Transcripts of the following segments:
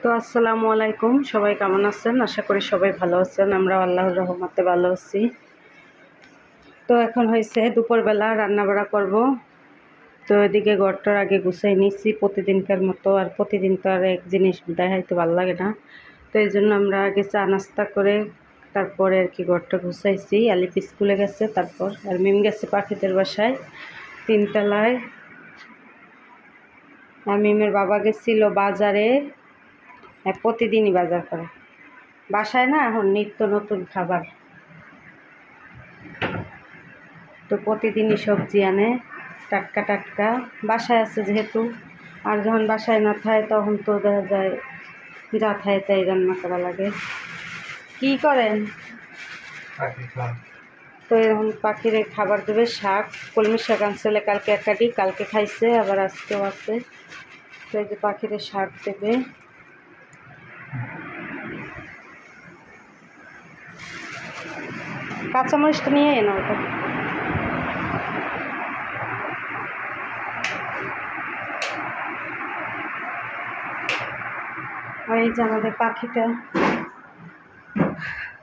তো আসসালামু আলাইকুম, সবাই কেমন আছেন? আশা করি সবাই ভালো আছেন আমরা আল্লাহর রহমতে ভালো আছি। তো এখন হয়েছে দুপুরবেলা রান্না বাড়া করব। তো এদিকে ঘরটার আগে গুছাই নিচ্ছি প্রতিদিনকার মতো, আর প্রতিদিন তো আর এক জিনিস দেখাইতে ভালো লাগে না। তো এই জন্য আমরা আগে চা নাস্তা করে তারপরে আর কি ঘরটা গুছাইছি। আলিপ স্কুলে গেছে তারপর, আর মিম গেছে পাখিদের বাসায় তিনতলায়। আর মিমের বাবা গেছিল বাজারে হ্যাঁ প্রতিদিনই বাজার করে। বাসায় না এখন নিত্য নতুন খাবার। তো প্রতিদিনই সবজি আনে, টাটকা টাটকা। বাসায় আছে যেহেতু, আর যখন বাসায় না থাকে তখন তো দেখা যায় যা থাকে তাই রান্না করা লাগে। কি করেন? তো এরকম পাখিরে খাবার দেবে, শাক, কলমি শাক আনছিলে কালকে একাডি কালকে খাইছে, আবার আজকেও আছে। তো এই যে পাখিরে শাক দেবে। কাঁচামরিচটা নিয়ে এনো ওটা। এই যে আমাদের পাখিটা।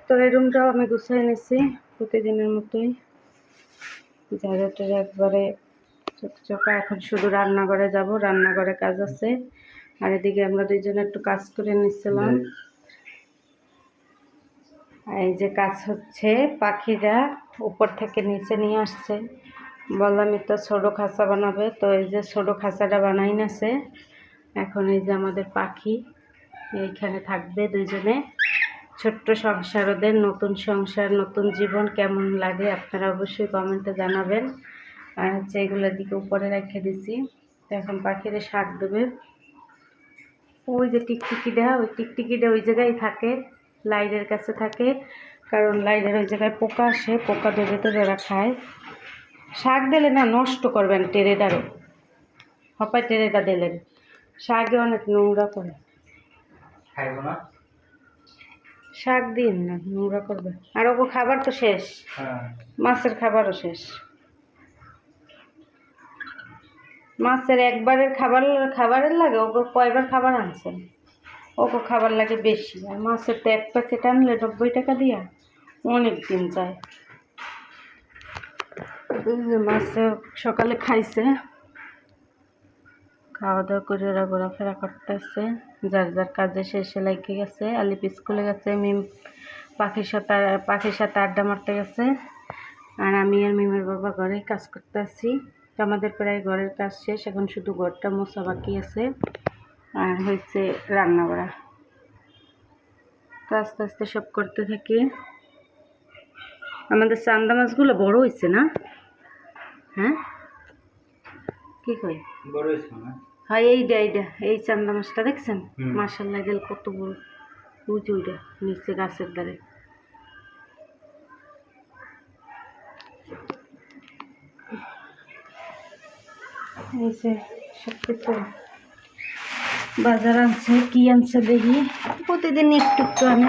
তো এই রুমটাও আমি গুছিয়ে নিছি প্রতিদিনের মতোই। জায়গাটার একবারে চকচকা এখন শুধু রান্নাঘরে যাব রান্নাঘরে কাজ আছে। আর এদিকে আমরা দুইজনে একটু কাজ করে নিচ্ছিলাম এই যে কাজ হচ্ছে পাখিরা উপর থেকে নিচে নিয়ে আসছে। বললাম তো ছোটো খাঁচা বানাবে। তো এই যে ছোটো খাঁচাটা বানাই নাছে এখন এই যে আমাদের পাখি এইখানে থাকবে দুইজনে। ছোট্ট সংসার, ওদের নতুন সংসার, নতুন জীবন কেমন লাগে আপনারা অবশ্যই কমেন্টে জানাবেন। আর হচ্ছে এগুলোর দিকে উপরে রেখে দিছি। তো এখন পাখিরে শাক দেবে। ওই যে টিকটিকিটা, ওই টিকটিকিটা ওই জায়গায় থাকে লাইটের কাছে থাকে। কারণ লাইটের ওই জায়গায় পোকা আসে, পোকা দেবে তো যারা খায়। শাক দিলে না নষ্ট করবেন টেরেটারও হপায় টেরেটা দিলেন। শাকে অনেক নোংরা করে। খাইব না। শাক দিন না নোংরা করবে। আর ওকে খাবার তো শেষ। হ্যাঁ। মাছের খাবারও শেষ। মাছের একবারের খাবার খাবারের লাগে ওকে কয়বার খাবার আনছেন? ওকে খাবার লাগে বেশি। আর মাছের তো এক প্যাকেট আনলে নব্বই টাকা দিয়া অনেক দিন যায়। মাছ সকালে খাইছে। খাওয়া দাওয়া করে ওরা ঘোরাফেরা করতেছে। যার যার কাজে শেষে লাগে গেছে আলিপ স্কুলে গেছে, মিম পাখির সাথে পাখির সাথে আড্ডা মারতে গেছে। আর আমি আর মিমের বাবা ঘরে কাজ করতে আসছি তো আমাদের প্রায় ঘরের কাজ শেষ, এখন শুধু ঘরটা মোছা বাকি আছে। আর হয়েছে রান্না করা তো আস্তে আস্তে সব করতে থাকি। আমাদের চান্দা মাছগুলো বড় হয়েছে না? হ্যাঁ? কি কই বড় না হয়? এইটা এইটা এই চান্দা মাছটা দেখছেন। মার্শাল্লাহ গেল কত বড়। উঁচু নিচে গাছের দ্বারে এই যে সব কিছু বাজার আনছে কি আনছে দেখি? প্রতিদিন একটু একটু আনে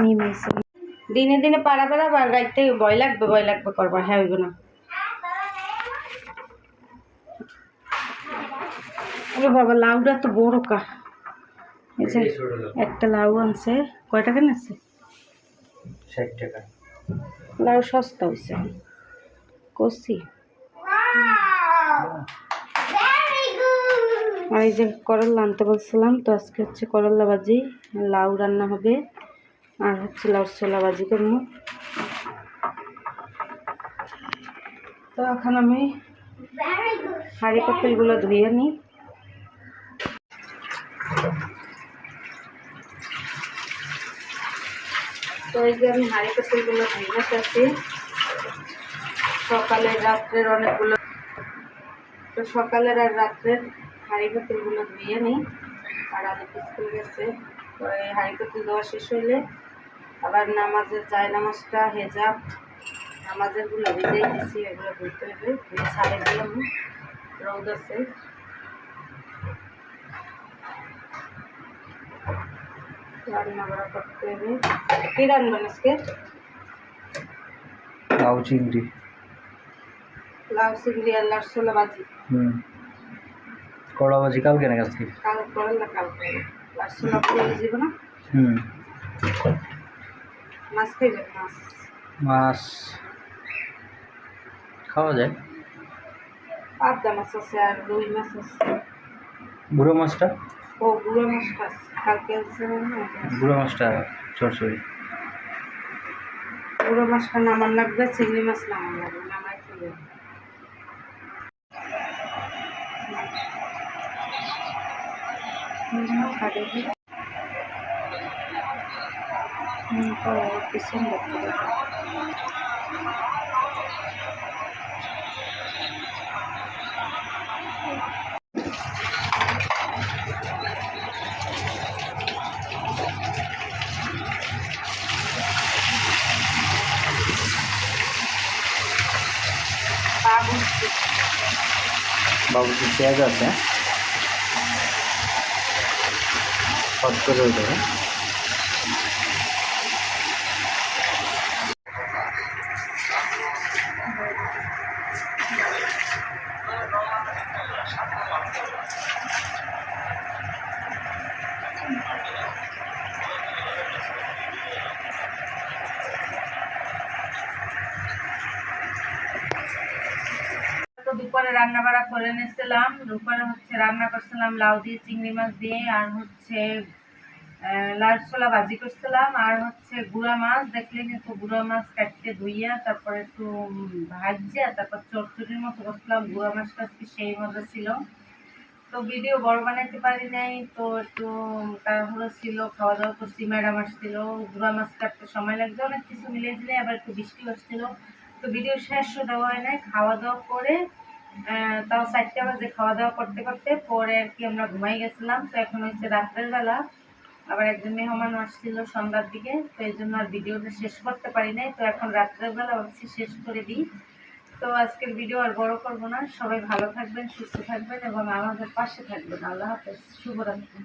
নিমেছে দিনে দিনে পাড়া পাড়া বা রাইতে ভয় লাগবে ভয় লাগবে করবার হ্যাঁ হইব না আরে বাবা লাউটা তো বড় কা। এই যে। একটা লাউ আনছে। কয় টাকা নিচ্ছে? ষাট টাকা। লাউ সস্তা হয়েছে কষি আর এই যে করল্লা আনতে বলছিলাম তো আজকে হচ্ছে করল্লা ভাজি লাউ রান্না হবে। আর হচ্ছে লাউ ছোলা ভাজি করব। তো এখন আমি হাঁড়ি পাতিলগুলো ধুয়ে নিই। তো এই যে আমি হাঁড়ি পাতিলগুলো ধুয়ে চাচ্ছি সকালে রাত্রের অনেকগুলো তো সকালের আর রাত্রের হাঁড়ি পাতিলগুলো ধুয়ে নিই। আর আলু স্কুল গেছে। তো এই হাঁড়ি পাতিল দেওয়া শেষ হইলে আবার নামাজের যায় নামাজটা হেজাব, নামাজেরগুলো ভেজেই দিছি, এগুলো ধুতে হবে। ধুয়ে ছাড়ে দিলাম। রোদ আছে। রান্না বাড়া করতে হবে কী রান্না আজকে লাউ চিংড়ি লাউ চিংড়ি আর লাউ ছোলা ভাজি হুম করলা ভাজি কালকে নাকি আজকে কাল করলা কাল করে ছোলা পুরো না হুম মাছ খাইবেন মাছ মাছ খাওয়া যায় পাবদা মাছ আছে আর রুই মাছ আছে বুড়ো মাছটা ও গুঁড়ো মাছটা কালকে বুড়ো মাছটা চরচড়ি। গুঁড়ো মাছটা নামান লাগবে চিংড়ি মাছ নামান লাগবে নামাই তুলে পিছন দেখতে পাগল পেঁয়াজ আছে হট করে দুপুরে রান্না বাড়া করে নিয়েছিলাম দুপুরে হচ্ছে রান্না করছিলাম লাউ দিয়ে, চিংড়ি মাছ দিয়ে, আর হচ্ছে লাল ছোলা ভাজি করছিলাম। আর হচ্ছে গুঁড়া মাছ, দেখলেন একটু গুঁড়া মাছ কাটতে ধুইয়া, তারপরে একটু ভাজিয়া, তারপর চরচড়ির মতো করছিলাম, গুঁড়া মাছটা আজকে সেই মজা ছিল। তো ভিডিও বড় বানাইতে পারি নাই, তো একটু তাড়াহুড়ো ছিল খাওয়া দাওয়া করছি, ম্যাডাম আসছিল, গুঁড়া মাছ কাটতে সময় লাগবে অনেক কিছু মিলিয়ে দিলে আবার একটু বৃষ্টি আসছিল তো ভিডিও শেষও দেওয়া হয় নাই খাওয়া দাওয়া করে তাও চারটে বাজে খাওয়া দাওয়া করতে করতে পরে আর কি আমরা ঘুমাই গেছিলাম। তো এখন হচ্ছে রাত্রের বেলা। আবার একজন মেহমান আসছিল সন্ধ্যার দিকে, তো এই জন্য আর ভিডিওটা শেষ করতে পারি নাই। তো এখন রাত্রের বেলা হচ্ছে শেষ করে দিই। তো আজকের ভিডিও আর বড় করব না। সবাই ভালো থাকবেন, সুস্থ থাকবেন এবং আমাদের পাশে থাকবেন। আল্লাহ হাফেজ। শুভরাত্রি।